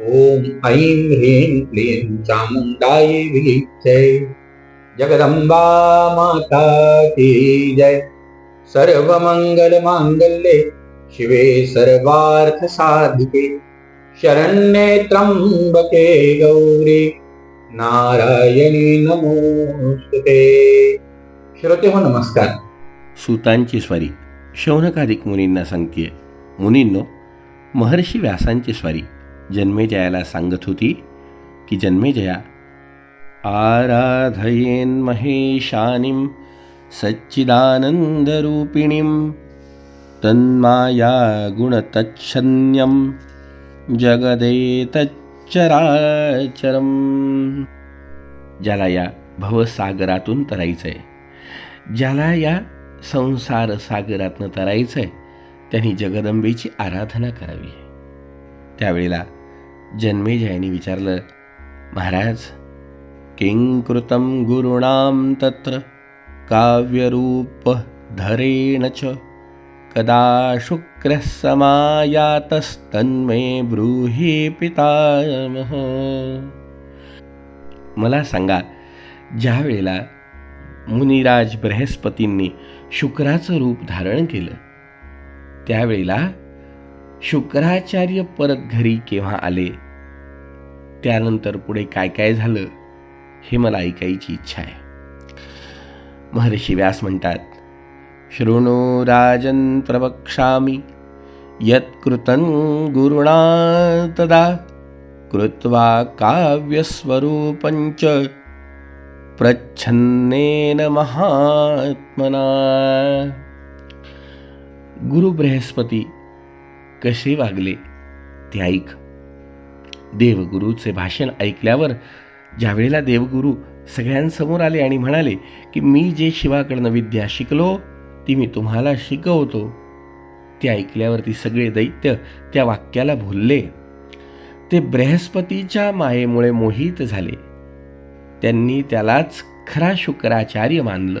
ॐ ऐं ह्रीं क्लीं चामुण्डायै विलीक्षे जगदंबा माता की जय। सर्वमङ्गलमाङ्गल्ये शिवे सर्वार्थसाधिके। शरण्ये त्र्यम्बके गौरी। नारायणी नमोस्तुते। श्रोते हो नमस्कार। सुतांची स्वारी शौनकाधिक मुनींना सांगते मुनींनो महर्षी व्यासांची स्वारी जन्मेजयाला सांगत होती की जन्मेजया आराधयेन महेशानीं सच्चिदानन्दरूपिणीं तन्माया गुणतच्छन्यं जगदेतच्चराचरम्. ज्याला या भवसागरातून तरायचं आहे ज्याला या संसार सागरातनं तरायचं आहे त्यांनी जगदंबेची आराधना करावी. त्यावेळेला जन्मेजयाने विचारलं महाराज किं कृतं गुरुणां तत्र काव्यरूप धरेण च कदा शुक्रसमायातस्तन्मे समायातस्तन्मे ब्रूहि पितामह? मला सांगा ज्या वेळेला मुनिराज बृहस्पतींनी शुक्राचं रूप धारण केलं त्यावेळेला शुक्राचार्य परत घरी केव्हा आले? त्यानंतर पुढे काय काय झालं हे मला ऐकायची इच्छा आहे. महर्षी व्यास म्हणतात शृणु राजन प्रवक्ष्यामि यत्कृतं गुरुणा तदा कृत्वा काव्यस्वरूपञ्च प्रच्छन्नेन महात्मना। गुरु बृहस्पती कसे वागले ते ऐक. देवगुरूचे भाषण ऐकल्यावर ज्यावेळेला देवगुरू सगळ्यांसमोर आले आणि म्हणाले की मी जे शिवाकडनं विद्या शिकलो ती मी तुम्हाला शिकवतो. ते ऐकल्यावर ती सगळे दैत्य त्या वाक्याला भुलले ते बृहस्पतीच्या मायेमुळे मोहित झाले. त्यांनी त्यालाच खरा शुक्राचार्य मानलं.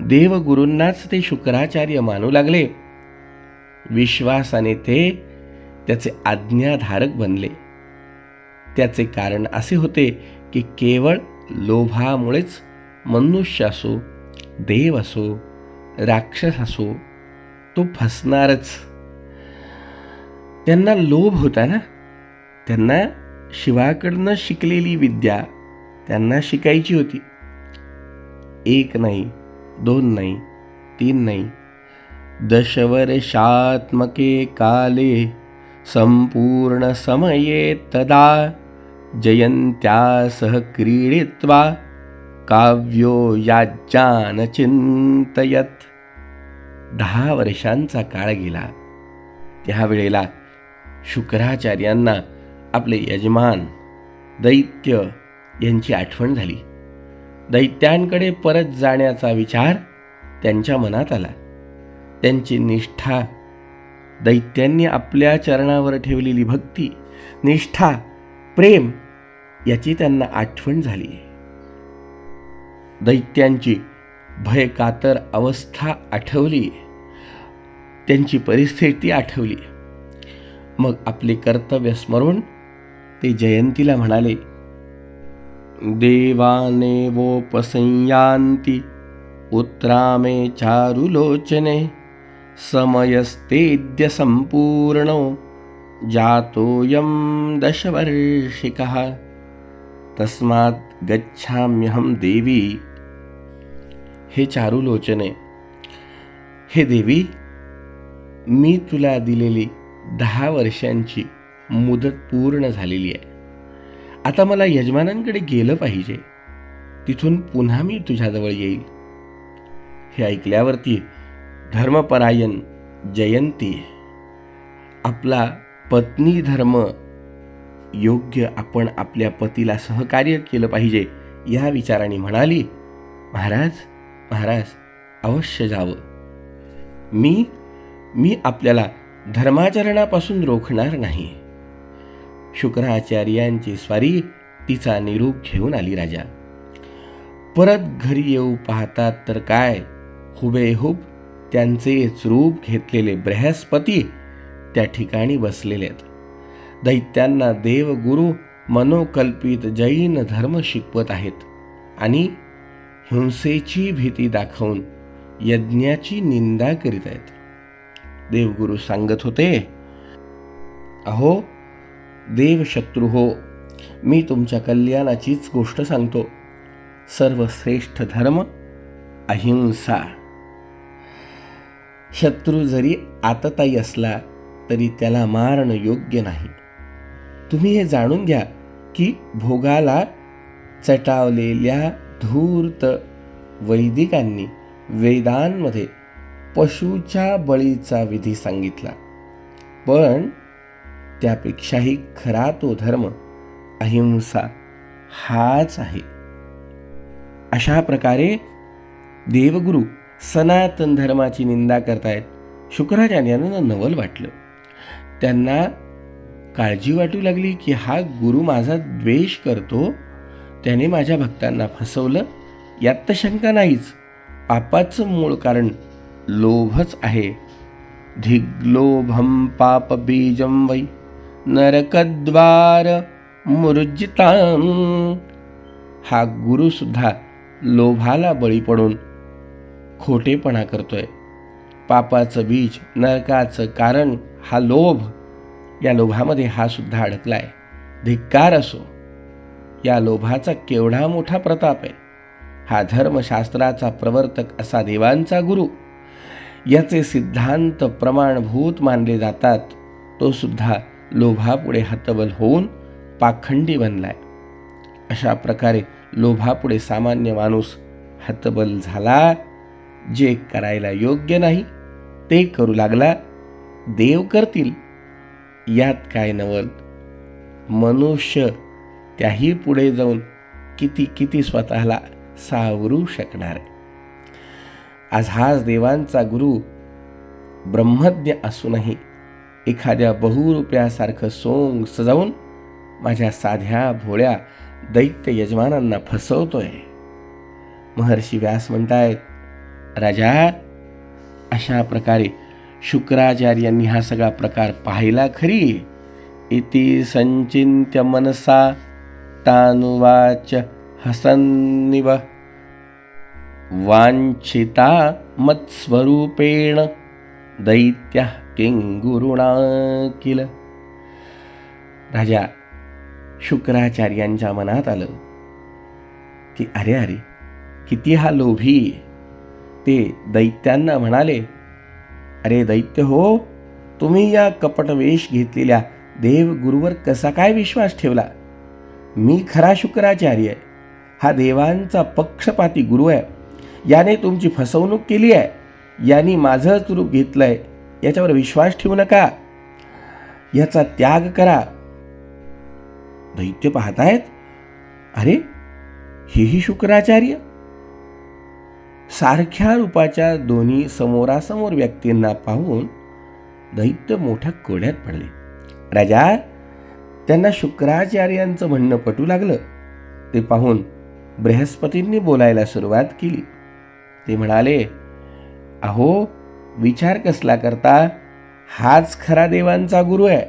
देवगुरूंनाच ते शुक्राचार्य मानू लागले. विश्वासाने ते त्याचे आज्ञाधारक बनले. त्याचे कारण असे होते की केवळ लोभामुळेच मनुष्य असो देव असो राक्षस असो तो फसणारच. त्यांना लोभ होता ना? त्यांना शिवाकडनं शिकलेली विद्या त्यांना शिकायची होती. एक नाही दोन नाही तीन नाही दशवर्षात्मके काले संपूर्ण समये तदा जयन्त्या सह क्रीडित्वा काव्यो याज्ञान चिंतयत दहा वर्षांचा काळ गेला. त्यावेळेला शुक्राचार्यांना आपले यजमान दैत्य यांची आठवण झाली. दैत्यांकडे परत जाण्याचा विचार त्यांच्या मनात आला. त्यांची निष्ठा दैत्यांनी आपल्या चरणावर ठेवलेली भक्ती निष्ठा प्रेम याची त्यांना आठवण झाली. दैत्यांची भयकातर अवस्था आठवली. त्यांची परिस्थिती आठवली. मग आपले कर्तव्य स्मरून ते जयंतीला म्हणाले देवाने वोपसंयांती उत्रामे चारुलोचने समयस्तेद्य सम्पूर्णो जातोऽयं दशवर्षिकः। तस्मात् गच्छाम्यहं देवी। हे चारुलोचने हे देवी मी तुला दिलेली दहा वर्षांची मुदत पूर्ण झालेली आहे. आता मला यजमानांकडे गेलं पाहिजे. तिथून पुन्हा मी तुझ्याजवळ येईल. हे ऐकल्यावरती धर्मपरायण जयंती. आपला पत्नी धर्म योग्य आपण आपल्या पतीला सहकार्य केलं पाहिजे या विचाराने म्हणाली महाराज महाराज अवश्य जावं. मी मी आपल्याला धर्माचरणापासून रोखणार नाही. शुक्राचार्यांची स्वारी तिचा निरूप घेऊन आली राजा. परत घरी येऊ पाहतात तर काय? हुबेहूब त्यांचेच रूप घेतलेले बृहस्पती त्या ठिकाणी बसलेले आहेत. दैत्यांना देवगुरु मनोकल्पित जैन धर्म शिकवत आहेत आणि हिंसेची भीती दाखवून यज्ञाची निंदा करीत आहेत. देवगुरु सांगत होते अहो देवशत्रू हो मी तुमच्या कल्याणाचीच गोष्ट सांगतो. सर्वश्रेष्ठ धर्म अहिंसा. शत्रू जरी आतताई असला तरी त्याला मारणं योग्य नाही. तुम्ही हे जाणून घ्या की भोगाला चटावलेल्या धूर्त वैदिकांनी वेदांमध्ये पशूच्या बळीचा विधी सांगितला. पण त्यापेक्षाही खरा तो धर्म अहिंसा हाच आहे. अशा प्रकारे देवगुरू सनातन धर्माची निंदा करतायत. शुक्राचार्यांना नवल वाटलं. त्यांना काळजी वाटू लागली की हा गुरु माझा द्वेष करतो. त्याने माझ्या भक्तांना फसवलं. यात तर शंका नाहीच. पापाचं मूळ कारण लोभच आहे. धिग्लोभम पाप बीजम वै नरकद्वार मुरुजिताम हा गुरुसुद्धा लोभाला बळी पडून खोटेपणा करतोय. पापाचं बीज नरकाचं कारण हा लोभ या लोभामध्ये हा सुद्धा अडकलाय. धिक्कार असो. या लोभाचा केवढा मोठा प्रताप आहे. हा धर्मशास्त्राचा प्रवर्तक असा देवांचा गुरु. याचे सिद्धांत प्रमाणभूत मानले जातात. तो सुद्धा लोभापुढे हतबल होऊन पाखंडी बनलाय. अशा प्रकारे लोभापुढे सामान्य माणूस हतबल झाला जे करायला योग्य नाही ते करू लागला. देव करतील. यात काय नवल? मनुष्य त्याही पुढे जाऊन किती किती स्वतःला सावरू शकणार? आज हाच देवांचा गुरु ब्रह्मज्ञ असूनही एखाद्या बहुरुपयासारखं सोंग सजावून माझ्या साध्या भोळ्या दैत्य यजमानांना फसवतोय. महर्षी व्यास म्हणतायत राजा अशा प्रकारे शुक्राचार्यांनी हा सगळा प्रकार पाहिला खरी. इति संचिन्त्य मनसा तानुवाच हसन्निव. वाञ्छिता मत्स्वरूपेण दैत्य किंगुरुणा किल राजा शुक्राचार्यांच्या मनात आलं की अरे अरे किती हा लोभी. ते दैत्यांना म्हणाले अरे दैत्य हो तुम्ही या कपटवेश घेतलेल्या देवगुरूवर कसा काय विश्वास ठेवला? मी खरा शुक्राचार्य आहे. हा देवांचा पक्षपाती गुरु आहे. याने तुमची फसवणूक केली आहे. यांनी माझंच रूप आहे याच्यावर विश्वास ठेवू नका. याचा त्याग करा. दैत्य पाहतायत? अरे हेही शुक्राचार्य? सारख्या रूपाच्या दोन्ही समोरासमोर व्यक्तींना पाहून दैत्य मोठ्या कोड्यात पडले. राजा त्यांना शुक्राचार्यांचं म्हणणं पटू लागलं ते पाहून बृहस्पतींनी बोलायला सुरुवात केली. ते म्हणाले अहो विचार कसला करता? हाच खरा देवांचा गुरु आहे.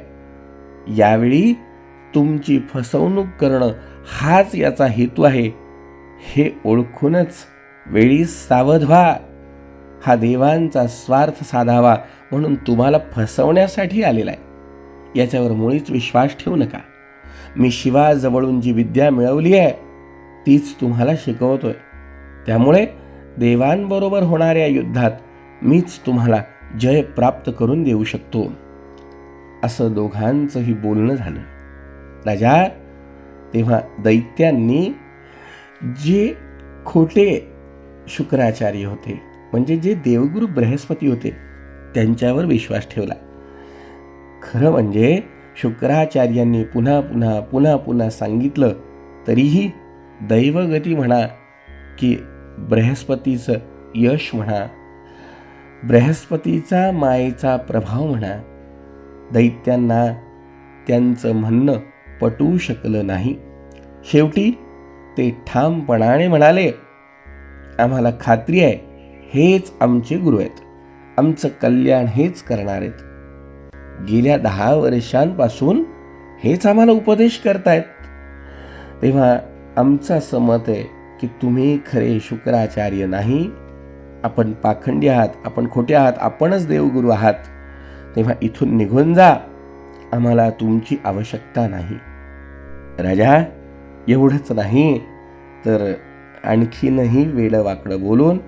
यावेळी तुमची फसवणूक करणं हाच याचा हेतू आहे. हे ओळखूनच वेळी सावध व्हा. हा देवांचा स्वार्थ साधावा म्हणून तुम्हाला फसवण्यासाठी आलेला आहे. याच्यावर मुळीच विश्वास ठेवू नका. मी शिवाजवळून जी विद्या मिळवली आहे तीच तुम्हाला शिकवतोय. त्यामुळे देवांबरोबर होणाऱ्या युद्धात मीच तुम्हाला जय प्राप्त करून देऊ शकतो. असं दोघांचंही बोलणं झालं. राजा तेव्हा दैत्यांनी जे खोटे शुक्राचार्य होते. म्हणजे जे देवगुरु बृहस्पती होते त्यांच्यावर विश्वास ठेवला. खरं म्हणजे शुक्राचार्यांनी पुन्हा पुन्हा पुन्हा पुन्हा सांगितलं तरीही दैवगती म्हणा की बृहस्पतीचं यश म्हणा बृहस्पतीचा मायेचा प्रभाव म्हणा दैत्यांना त्यांचं म्हणणं पटवू शकलं नाही. शेवटी ते ठामपणाने म्हणाले आम्हाला खात्री आहे हेच आमचे गुरु आहेत. आमचं कल्याण हेच करणार आहेत. गेल्या दहा वर्षांपासून हेच आम्हाला उपदेश करतायत. तेव्हा आमचं असं मत आहे की तुम्ही खरे शुक्राचार्य नाही आपण पाखंडी आहात आपण खोटे आहात आपणच देवगुरू आहात. तेव्हा इथून निघून जा आम्हाला तुमची आवश्यकता नाही. राजा एवढंच नाही तर आणखीनही वेडं वाकडं बोलून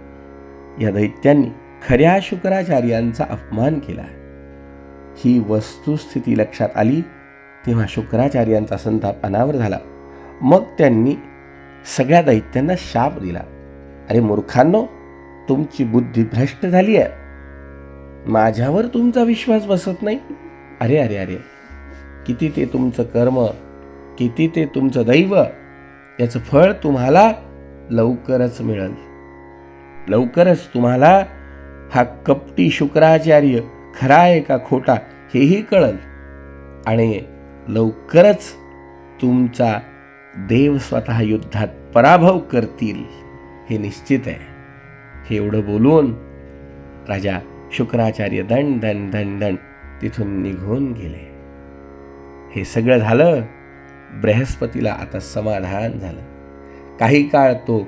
या दैत्यांनी खऱ्या शुक्राचार्यांचा अपमान केला. ही वस्तुस्थिती लक्षात आली तेव्हा शुक्राचार्यांचा संताप अनावर झाला. मग त्यांनी सगळ्या दैत्यांना शाप दिला. अरे मूर्खांनो तुमची बुद्धी भ्रष्ट झाली आहे. माझ्यावर तुमचा विश्वास बसत नाही. अरे अरे अरे किती ते तुमचं कर्म किती ते तुमचं दैव याचं फळ तुम्हाला लवकरच मिळेल. लवकरच तुम्हाला हा कपटी शुक्राचार्य खरा आहे का खोटा हेही कळल. आणि लवकरच तुमचा देव स्वतः युद्धात पराभव करतील हे निश्चित आहे. हे एवढं बोलून राजा शुक्राचार्य दण दण दण दण तिथून निघून गेले. हे सगळं झालं बृहस्पतीला आता समाधान झालं. काही काळ तो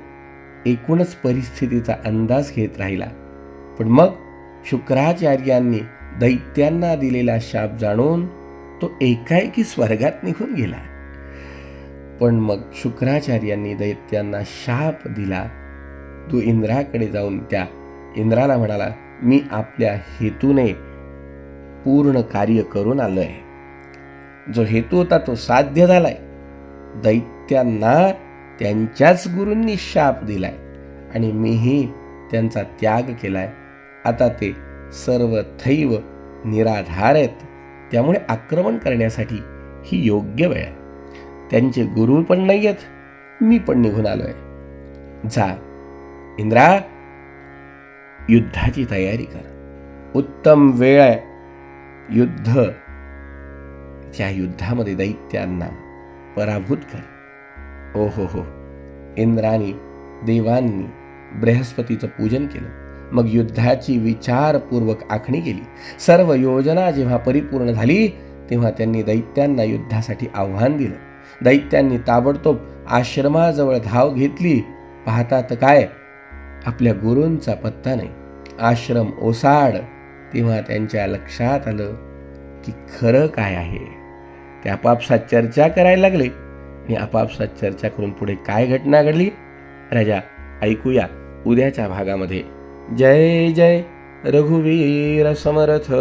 एकूणच परिस्थितीचा अंदाज घेत राहिला. पण मग शुक्राचार्यांनी दैत्यांना दिलेला शाप जाणून तो एकाएकी स्वर्गात निघून गेला. पण मग शुक्राचार्यांनी दैत्यांना शाप दिला. तो इंद्राकडे जाऊन त्या इंद्राला म्हणाला मी आपल्या हेतूने पूर्ण कार्य करून आलोय. जो हेतू होता तो साध्य झालाय. दैत्यांना त्यांच्याच गुरूंनी शाप दिलाय आणि मीही त्यांचा त्याग केलाय. आता ते सर्व थैव निराधार आहेत. त्यामुळे आक्रमण करण्यासाठी ही योग्य वेळ आहे. त्यांचे गुरु पण नाही आहेत मी पण निघून आलो आहे जा इंद्रा युद्धाची तयारी कर. उत्तम वेळ आहे. युद्ध त्या युद्धामध्ये दैत्यांना पराभूत कर. ओहो हो. इंद्रानी देवांनी बृहस्पतीचं पूजन केलं. मग युद्धाची विचारपूर्वक आखणी केली. सर्व योजना जेव्हा परिपूर्ण झाली तेव्हा त्यांनी दैत्यांना युद्धासाठी आव्हान दिलं. दैत्यांनी ताबडतोब आश्रमाजवळ धाव घेतली. पाहता तर काय? आपल्या गुरूंचा पत्ता नाही. आश्रम ओसाड. तेव्हा त्यांच्या लक्षात आलं की खरं काय आहे? त्या आपापसात चर्चा करायला लागले. आणि आपापसात चर्चा करून पुढे काय घटना घडली? राजा ऐकूया उद्याच्या भागामध्ये. जय जय रघुवीर समर्थ.